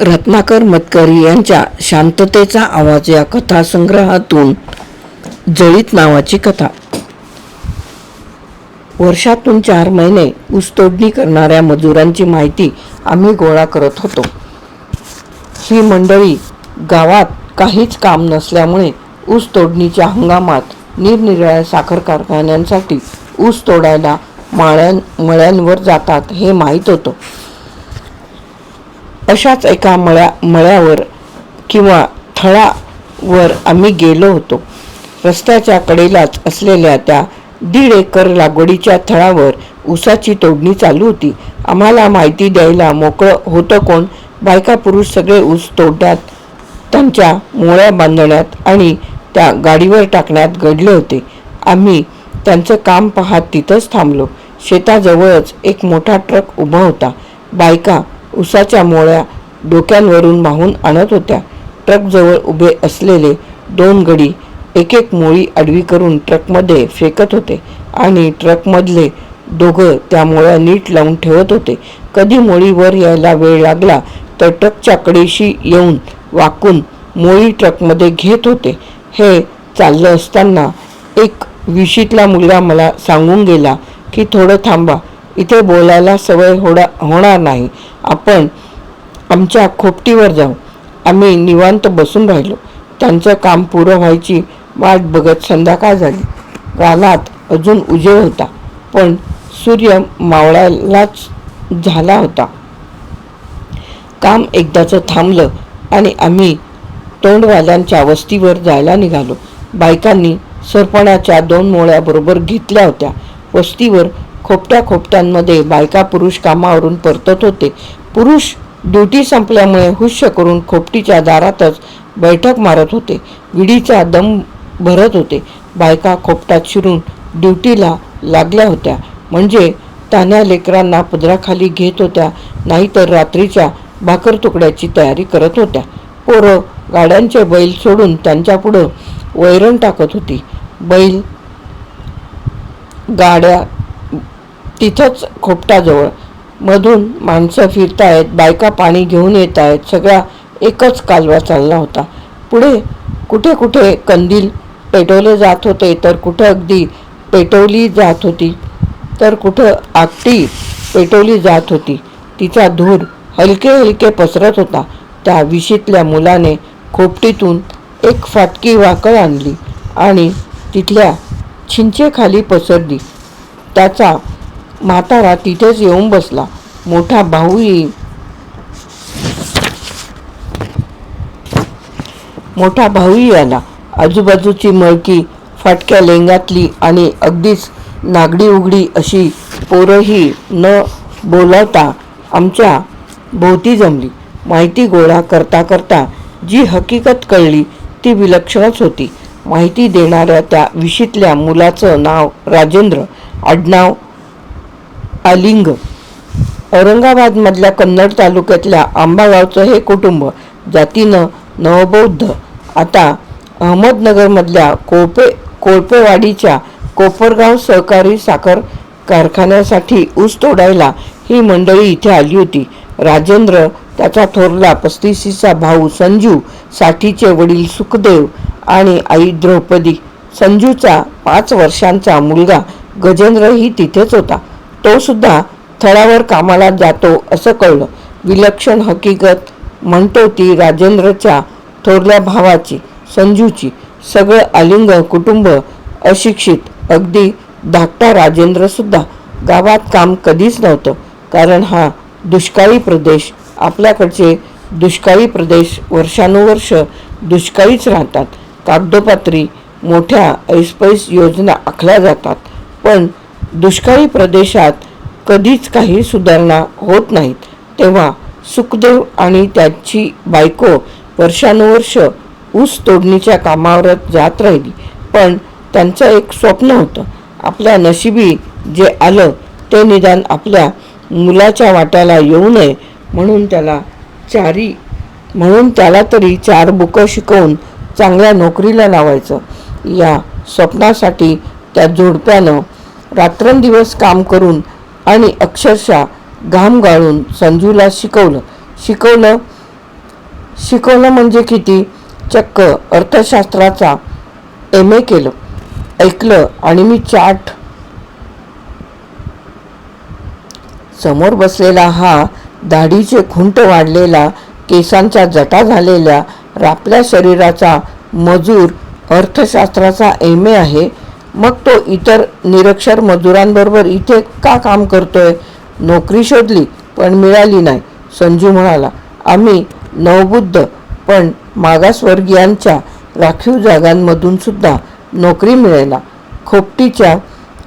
रत्नाकर मतकरी यांच्या शांततेचा आवाज या कथासंग्रहातून जळीत नावाची कथा. वर्षातून चार महिने ऊसतोडणी करणाऱ्या मजुरांची माहिती आम्ही गोळा करत होतो. ही मंडळी गावात काहीच काम नसल्यामुळे ऊस तोडणीच्या हंगामात निरनिराळ्या साखर कारखान्यांसाठी ऊस तोडायला माळ्यां मळ्यांवर जातात हे माहीत होतं. अशाच एका मळ्या मळ्यावर किंवा थळावर आम्ही गेलो होतो. रस्त्याच्या कडेलाच असलेल्या त्या दीड एकर लागवडीच्या थळावर ऊसाची तोडणी चालू होती. आम्हाला माहिती द्यायला मोकळं होतं कोण? बायका पुरुष सगळे ऊस तोडण्यात त्यांच्या मोळ्या बांधण्यात आणि त्या गाडीवर टाकण्यात घडले होते. आम्ही त्यांचं काम पाहत तिथंच थांबलो. शेताजवळच एक मोठा ट्रक उभा होता. बायका उसाच्या मोळ्या डोक्यांवरून वाहून आणत होत्या. ट्रकजवळ उभे असलेले दोन गडी एक एक मोळी आडवी करून ट्रकमध्ये फेकत होते आणि ट्रकमधले दोघं त्या मोळ्या नीट लावून ठेवत होते. कधी मोळीवर यायला वेळ लागला तर ट्रकच्या कडेशी येऊन वाकून मोळी ट्रकमध्ये घेत होते. हे चाललं असताना एक विशीतला मुलगा मला सांगून गेला की थोडं थांबा इथे बोलायला सवय होडा होणार नाही. आपण आमच्या खोपटीवर जाऊ. आम्ही निवांत बसून राहिलो. त्यांचं काम पुरं व्हायची वाट बघत संध्याकाळ झाली. रानात अजून उजेड होता. पण सूर्य मावळायलाच झाला होता. काम एकदाचं थांबलं आणि आम्ही तोंडवाल्यांच्या वस्तीवर जायला निघालो. बायकांनी सरपणाच्या दोन मोळ्या बरोबर घेतल्या होत्या. वस्तीवर खोपट्या खोपट्यांमध्ये बायका पुरुष कामावरून परतत होते. पुरुष ड्युटी संपल्यामुळे हुश्य करून खोपटीच्या दारातच बैठक मारत होते. विडीचा दम भरत होते. बायका खोपटात शिरून ड्युटीला लागल्या होत्या. म्हणजे तान्या लेकरांना पदराखाली घेत होत्या नाहीतर रात्रीच्या भाकर तुकड्याची तयारी करत होत्या. पोरं गाड्यांचे बैल सोडून त्यांच्यापुढं वैरण टाकत होती. बैल गाड्या तिथंच खोपटाजवळ. मधून माणसं फिरतायत बायका पाणी घेऊन येत आहेत सगळा एकच कालवा चालला होता. पुढे कुठे कुठे कंदील पेटवले जात होते तर कुठं अगदी पेटवली जात होती तर कुठं आगटी पेटवली जात होती. तिचा धूर हलके हलके पसरत होता. त्या विशीतल्या मुलाने खोपटीतून एक फाटकी वाकळ आणली आणि तिथल्या चिंचेखाली पसरली. त्याचा म्हातारा तिथेच येऊन बसला. मोठा भाऊही मोठा भाऊही आला. आजूबाजूची मळकी फाटक्या लेंगातली आणि अगदीच नागडी उघडी अशी पोरंही न बोलावता आमच्या भोवती जमली. माहिती गोळा करता करता जी हकीकत कळली ती विलक्षणच होती. माहिती देणाऱ्या त्या विशीतल्या मुलाचं नाव राजेंद्र आडनाव आलिंग औरंगाबादमधल्या कन्नड तालुक्यातल्या आंबागावचं हे कुटुंब जातीनं नवबौद्ध. आता अहमदनगरमधल्या कोळपे कोळपेवाडीच्या कोपरगाव सहकारी साखर कारखान्यासाठी ऊस तोडायला ही मंडळी इथे आली होती. राजेंद्र त्याचा थोरला पस्तीसीचा भाऊ संजू साठीचे वडील सुखदेव आणि आई द्रौपदी. संजूचा पाच वर्षांचा मुलगा गजेंद्रही तिथेच होता. तो सुद्धा थळावर कामाला जातो असं कळलं. विलक्षण हकीकत म्हणतो ती राजेंद्रच्या थोरल्या भावाची संजूची. सगळं आलिंग कुटुंब अशिक्षित अगदी धाकटा राजेंद्रसुद्धा गावात काम कधीच नव्हतं. कारण हा दुष्काळी प्रदेश आपल्याकडचे दुष्काळी प्रदेश वर्षानुवर्ष दुष्काळीच राहतात. कागदोपात्री मोठ्या ऐसपैस योजना आखल्या जातात. पण दुष्काळी प्रदेशात कधीच काही सुधारणा होत नाहीत. तेव्हा सुखदेव आणि त्याची बायको वर्षानुवर्ष ऊस तोडणीच्या कामावरच जात राहिली. पण त्यांचं एक स्वप्न होतं. आपल्या नशिबी जे आलं ते निदान आपल्या मुलाच्या वाट्याला येऊ नये म्हणून त्याला चारी म्हणून त्याला तरी चार बुकं शिकवून चांगल्या नोकरीला लावायचं. या स्वप्नासाठी त्या जोडप्यानं रात्रंदिवस काम करून आणि अक्षरशः घाम गाळून संजूला शिकवलं. शिकवलं? शिकवलं म्हणजे किती? चक्क अर्थशास्त्राचा एम ए केलं. ऐकलं आणि मी चाट समोर बसलेला हा दाढीचे खुंट वाढलेला केसांच्या जटा झालेल्या रापल्या शरीराचा मजूर अर्थशास्त्राचा एम ए आहे. मग तो इतर निरक्षर मजुरांबरोबर इथे का काम करतोय? नोकरी शोधली पण मिळाली नाही. संजू म्हणाला आम्ही नवबुद्ध पण मागासवर्गीयांच्या राखीव जागांमधून सुद्धा नोकरी मिळेना. खोपटीच्या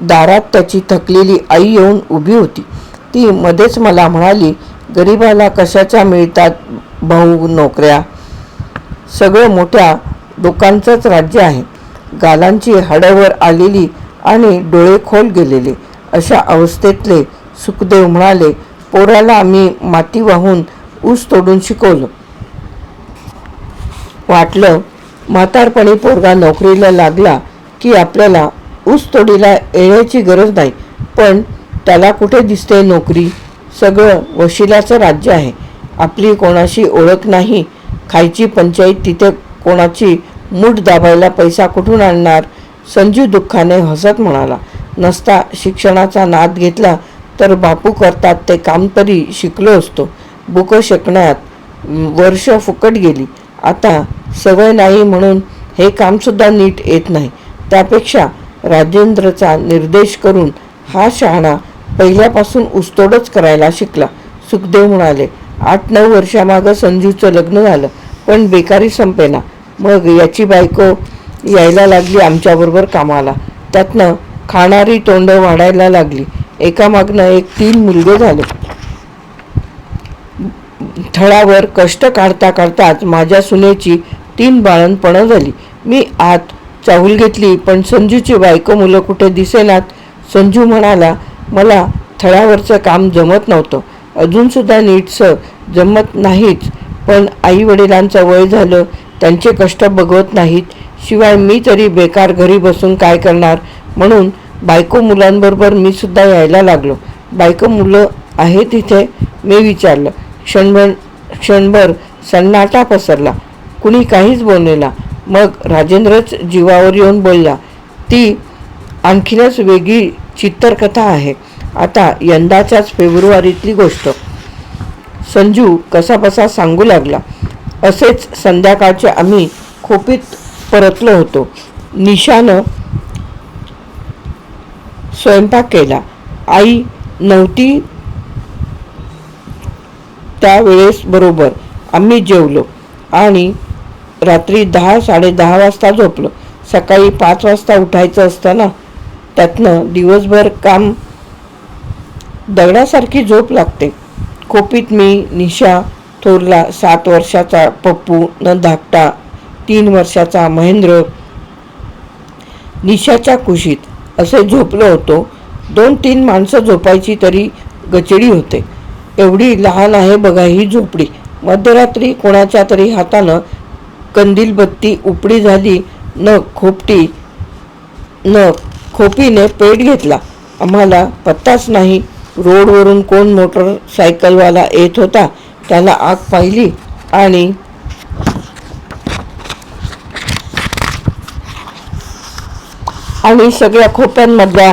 दारात त्याची थकलेली आई येऊन उभी होती. ती मध्येच मला म्हणाली गरिबाला कशाच्या मिळतात भाऊ नोकऱ्या? सगळं मोठ्या लोकांचंच राज्य आहे. गालांची हाडावर आलेली आणि डोळे खोल गेलेले. अशा अवस्थेतले सुखदेव म्हणाले पोराला आम्ही माती वाहून ऊस तोडून शिकवलं. वाटलं म्हातारपणी पोरगा नोकरीला लागला की आपल्याला ऊस तोडीला येण्याची गरज नाही. पण त्याला कुठे दिसते नोकरी? सगळं वशिलाचं राज्य आहे. आपली कोणाशी ओळख नाही. खायची पंचायत तिथे कोणाची मूठ दाबायला पैसा कुठून आणणार? संजू दुःखाने हसत म्हणाला नसता शिक्षणाचा नाद घेतला तर बापू करतात ते काम तरी शिकलो असतो. बुकं शिकण्यात वर्ष फुकट गेली. आता सवय नाही म्हणून हे कामसुद्धा नीट येत नाही. त्यापेक्षा राजेंद्रचा निर्देश करून हा शहाणा पहिल्यापासून उस्तोडच करायला शिकला. सुखदेव म्हणाले आठ नऊ वर्षामागं संजूचं लग्न झालं पण बेकारी संपेना. मग याची बायको यायला लागली आमच्याबरोबर कामाला. त्यातनं खाणारी तोंड वाढायला लागली. एकामागनं एक तीन मुलगे झाले. थळावर कष्ट काढता काढताच माझ्या सुनेची तीन बाळणपणं झाली. मी आत चाहूल घेतली पण संजूची बायको मुलं कुठे दिसेनात? संजू म्हणाला मला थळावरचं काम जमत नव्हतं. अजूनसुद्धा नीटसं जमत नाहीच पण आई वडिलांचं वय झालं त्यांचे कष्ट बघवत नाहीत. शिवाय मी तरी बेकार घरी बसून काय करणार? म्हणून बायको मुलांबरोबर मी सुद्धा यायला लागलो. बायको मुलं आहे तिथे मी विचारलं. क्षणभर क्षणभर सन्नाटा पसरला. कुणी काहीच बोललेला. मग राजेंद्रच जीवावर येऊन बोलला ती आणखीनच वेगळी चित्तरकथा आहे. आता यंदाच्याच फेब्रुवारीतली गोष्ट. संजू कसाबसा सांगू लागला. असेच संध्याकाळचे आम्ही खोपीत परतलो होतो. निशानं स्वयंपाक केला. आई नव्हती त्यावेळेस बरोबर. आम्ही जेवलो आणि रात्री दहा साडेदहा वाजता झोपलो. सकाळी पाच वाजता उठायचं असतं ना त्यातनं दिवसभर काम दगडासारखी झोप लागते. खोपीत मी निशा थोरला सात वर्षाचा पप्पू न धाकटा तीन वर्षाचा महेंद्र. निशाच्या कुशीत असे झोपलो होतो. दोन तीन माणसं झोपायची तरी गचडी होते. एवढी लहान आहे बघा ही झोपडी. मध्यरात्री कोणाच्या तरी हातानं कंदील बत्ती उपडी झाली. न खोपटी न खोपीने पेट घेतला. आम्हाला पत्ताच नाही रोडवरून कोण मोटरसायकलवाला येत होता. त्याला आग पाहिली आणि आणि सगळ्या खोप्यांमधल्या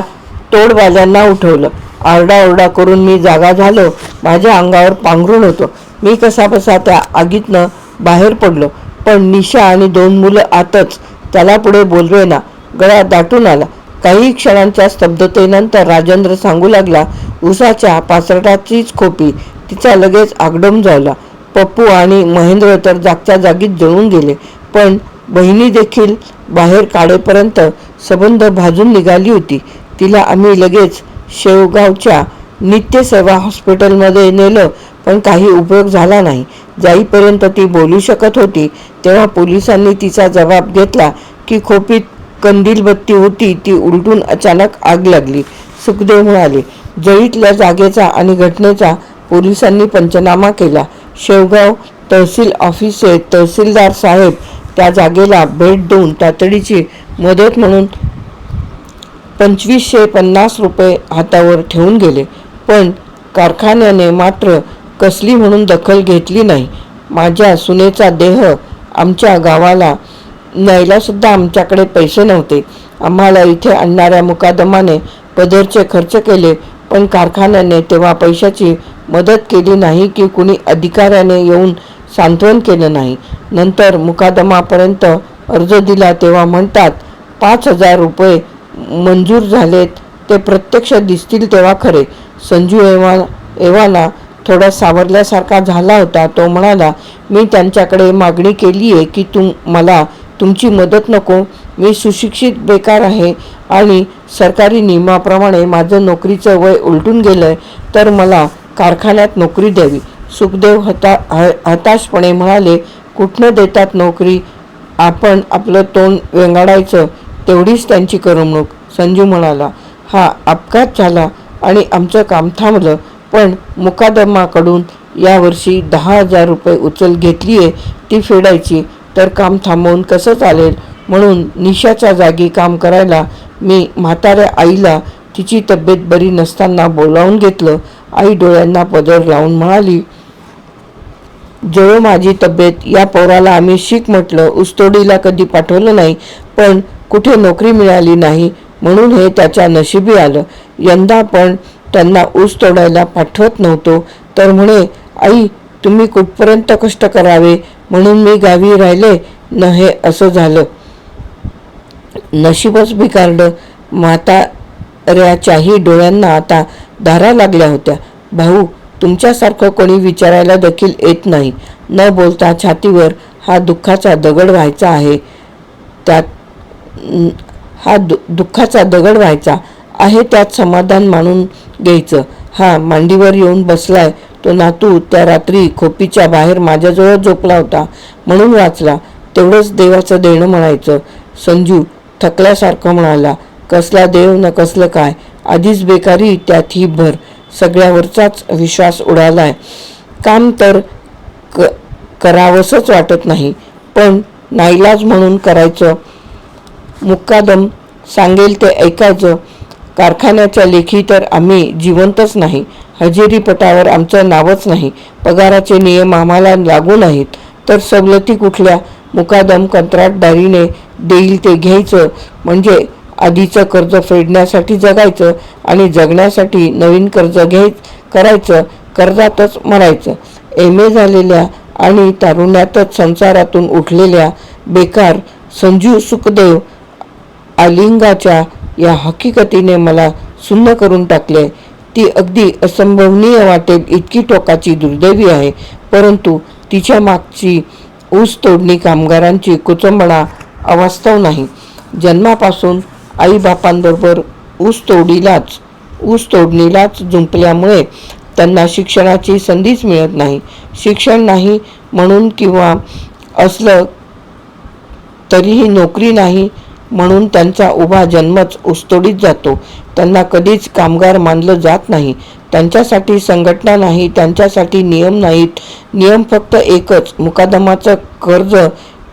तोडबाजांना उठवलं. आरडाओरडा करून मी जागा झालो. माझ्या अंगावर पांघरून होतो. मी कसा बसा त्या आगीतनं बाहेर पडलो. पण निशा आणि दोन मुलं आतच. त्याला पुढे बोलवे ना गळा दाटून आला. काही क्षणांच्या स्तब्धतेनंतर राजेंद्र सांगू लागला उसाच्या पासरटाचीच खोपी तिचा लगेच आगडम झाला. पप्पू आणि महेंद्र तर जागच्या जागीच जळून गेले. पण बहिणी देखील बाहेर काढेपर्यंत सबंध भाजून निघाली होती. तिला आम्ही लगेच शेवगावच्या नित्यसेवा हॉस्पिटलमध्ये नेलं पण काही उपयोग झाला नाही. जाईपर्यंत ती बोलू शकत होती. तेव्हा पोलिसांनी तिचा जबाब घेतला की खोपीत कंदील बत्ती होती ती उलटून अचानक आग लागली. सुखदेव म्हणाले जळीतल्या जागेचा आणि घटनेचा पोलिसांनी पंचनामा केला. शेवगाव तहसील ऑफिसचे तहसीलदार साहेब त्या जागेला भेट देऊन तातडीची मदत म्हणून पंचवीसशे पन्नास रुपये हातावर ठेवून गेले. पण कारखान्याने मात्र कसली म्हणून दखल घेतली नाही. माझ्या सुनेचा देह आमच्या गावाला न्यायलासुद्धा आमच्याकडे पैसे नव्हते. आम्हाला इथे आणणाऱ्या मुकादमाने पदरचे खर्च केले पण कारखान्याने तेव्हा पैशाची मदत केली नाही की कुणी अधिकाऱ्याने येऊन सांत्वन केलं नाही. नंतर मुकादमापर्यंत अर्ज दिला तेव्हा म्हणतात पाच हजार रुपये मंजूर झालेत ते प्रत्यक्ष दिसतील तेव्हा खरे. संजू एवा एव्हाना थोडा सावरल्यासारखा झाला होता. तो म्हणाला मी त्यांच्याकडे मागणी केली आहे की तुम मला तुमची मदत नको. मी सुशिक्षित बेकार आहे आणि सरकारी नियमाप्रमाणे माझं नोकरीचं वय उलटून गेलं आहे तर मला कारखान्यात नोकरी द्यावी. सुखदेव हता ह हताशपणे म्हणाले कुठनं देतात नोकरी? आपण आपलं तोंड वेंगाडायचं तेवढीच त्यांची करमणूक. संजू म्हणाला हा अपघात झाला आणि आमचं काम थांबलं पण मुकादमाकडून यावर्षी दहा हजार रुपये उचल घेतली आहे ती फेडायची. तर काम थांबवून कसं चालेल? म्हणून निशाच्या जागी काम करायला मी म्हाताऱ्या आईला तिची तब्येत बरी नसताना बोलावून घेतलं. आई डोळ्यांना पदर लावून म्हणाली जेव्हा माझी तब्येत या पोराला आम्ही शीख म्हटलं ऊसतोडीला कधी पाठवलं नाही पण कुठे नोकरी मिळाली नाही म्हणून हे त्याच्या नशिबी आलं. यंदा पण त्यांना ऊस तोडायला पाठवत नव्हतो तर म्हणे आई तुम्ही कुठपर्यंत कष्ट करावे? म्हणून मी गावी राहिले. न हे असं झालं. नशीबच बिकारलं म्हाताऱ्याच्याही डोळ्यांना आता धारा लागल्या होत्या. भाऊ तुमच्यासारखं कोणी विचारायला देखील येत नाही. न बोलता छातीवर हा दुःखाचा दगड व्हायचा आहे. त्यात हा दु दुःखाचा दगड व्हायचा आहे त्यात समाधान मानून घ्यायचं. हा मांडीवर येऊन बसलाय तो नातू त्या रात्री खोपीच्या बाहेर माझ्याजवळ झोपला होता. म्हणून वाचला. तेवढंच देवाचं देणं म्हणायचं. संजू थकल्यासारखं म्हणाला. कसला देव न कसलं काय. आधीच बेकारी त्यात ही भर. सगळ्यावरचाच विश्वास उडालाय. काम तर क करावंसंच वाटत नाही. पण नाईलाज म्हणून करायचं. मुक्कादम सांगेल ते ऐकायचं. कारखान्याच्या लेखी तर आम्ही जिवंतच नाही. हजेरी पटावर आमचं नावच नाही. पगाराचे नियम आम्हाला लागू नाहीत. तर सवलती कुठल्या? मुकादम कंत्राटदारीने देईल ते घ्यायचं. म्हणजे आधीचं कर्ज फेडण्यासाठी जगायचं आणि जगण्यासाठी नवीन कर्ज घ्याय करायचं कर्जातच मरायचं. एम ए झालेल्या आणि तारुण्यातच संसारातून उठलेल्या बेकार संजू सुखदेव आलिंगाच्या या हकीकतीने मला सुन्न करून टाकले. ती अगदी असंभवनीय वाटेल इतकी टोकाची दुर्दैवी आहे परंतु तिच्या मागची ऊस तोडणी कामगारांची कुचंबणा अवास्तव नाही. जन्मापासून आईबापांबरोबर ऊस तोडीलाच ऊस तोडणीलाच जुंपल्यामुळे त्यांना शिक्षणाची संधीच मिळत नाही. शिक्षण नाही म्हणून किंवा असलं तरीही नोकरी नाही म्हणून त्यांचा उभा जन्मच उस्तोडीत जातो. त्यांना कधीच कामगार मानलं जात नाही. त्यांच्यासाठी संघटना नाही त्यांच्यासाठी नियम नाहीत. नियम फक्त एकच मुकादमाचं कर्ज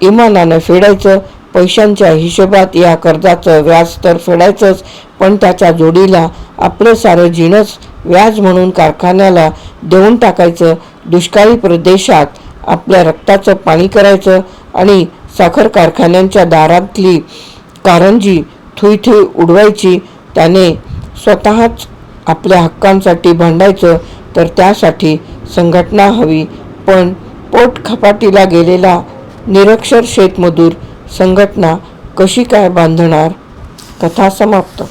इमानानं फेडायचं पैशांच्या हिशोबात या कर्जाचं व्याज तर फेडायचंच पण त्याच्या जोडीला आपलं सारं जिणस व्याज म्हणून कारखान्याला देऊन टाकायचं दुष्काळी प्रदेशात आपल्या रक्ताचं पाणी करायचं आणि साखर कारखान्यांच्या दारातली कारंजी थुई थुई उडवायची त्याने स्वतःच आपल्या हक्कांसाठी भांडायचं तर त्यासाठी संघटना हवी. पण पोट खपाटीला गेलेला निरक्षर शेतमजूर संघटना कशी काय बांधणार? कथा समाप्त.